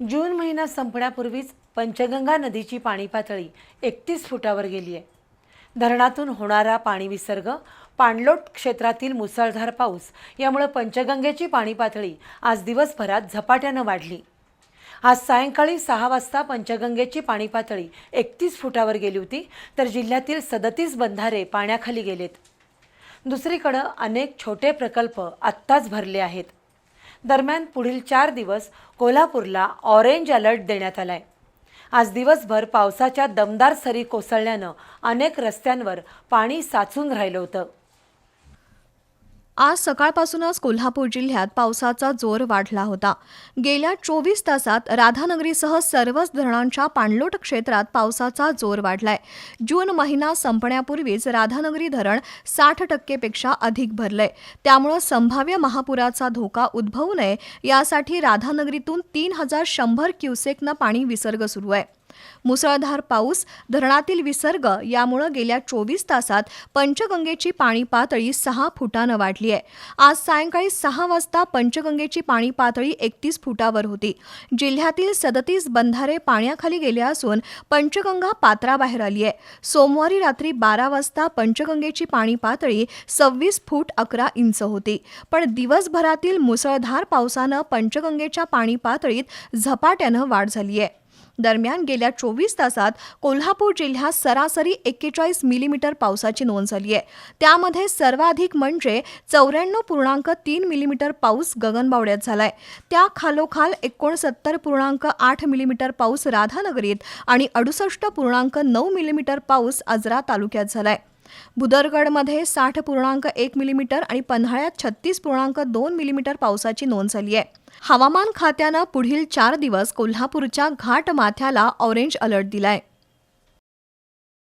जून महिना संपण्यापूर्वीच पंचगंगा नदीची पाणी पातळी एकतीस फुटावर गेली आहे. धरणातून होणारा पाणी विसर्ग पाणलोट क्षेत्रातील मुसळधार पाऊस यामुळे पंचगंगेची पाणी पातळी आज दिवसभरात झपाट्यानं वाढली. आज सायंकाळी सहा वाजता पंचगंगेची पाणी पातळी एकतीस फुटावर गेली होती तर जिल्ह्यातील सदतीस बंधारे पाण्याखाली गेलेत. दुसरीकडं अनेक छोटे प्रकल्प आत्ताच भरले आहेत. दरम्यान पुढील चार दिवस कोल्हापूरला ऑरेंज अलर्ट देण्यात आलाय. आज दिवसभर पावसाच्या दमदार सरी कोसळल्यानं अनेक रस्त्यांवर पाणी साचून राहिलं होतं. आज सकाळपासूनच कोल्हापूर जिल्ह्यात पावसाचा जोर वाढला होता. गेल्या चोवीस तासात राधानगरीसह सर्वच धरणांच्या पाणलोट क्षेत्रात पावसाचा जोर वाढलाय. जून महिना संपण्यापूर्वीच राधानगरी धरण साठ टक्केपेक्षा अधिक भरलंय. त्यामुळं संभाव्य महापुराचा धोका उद्भवू नये यासाठी राधानगरीतून तीन हजार शंभर क्युसेकनं पाणी विसर्ग सुरू आहे. मुसळधार पाऊस धरणातील विसर्ग यामुळं गेल्या चोवीस तासात पंचगंगेची पाणी पातळी सहा फुटानं वाढली आहे. आज सायंकाळी सहा वाजता पंचगंगेची पाणी पातळी एकतीस फुटावर होती. जिल्ह्यातील सदतीस बंधारे पाण्याखाली गेले असून पंचगंगा पात्राबाहेर आली आहे. सोमवारी रात्री बारा वाजता पंचगंगेची पाणी पातळी सव्वीस फूट अकरा इंच होती. पण दिवसभरातील मुसळधार पावसानं पंचगंगेच्या पाणी पातळीत झपाट्यानं वाढ झाली आहे. दरम्यान गेल्या चोवीस तासात कोल्हापूर जिल्ह्यात सरासरी एक्केचाळीस मिलीमीटर पावसाची नोंद झाली आहे. त्यामध्ये सर्वाधिक म्हणजे चौऱ्याण्णव पूर्णांक तीन मिलीमीटर पाऊस गगनबावड्यात झालाय. त्या खालोखाल एकोणसत्तर पूर्णांक आठ मिलीमीटर पाऊस राधानगरीत आणि अडुसष्ट पूर्णांक नऊ मिलीमीटर पाऊस आजरा तालुक्यात झालाय. भुदरगडमध्ये साठ पूर्णांक एक मिलीमीटर आणि पन्हाळ्यात छत्तीस पूर्णांक दोन मिलीमीटर पावसाची नोंद झाली आहे. हवामान खात्यानं पुढील चार दिवस कोल्हापूरच्या घाट माथ्याला ऑरेंज अलर्ट दिलाय.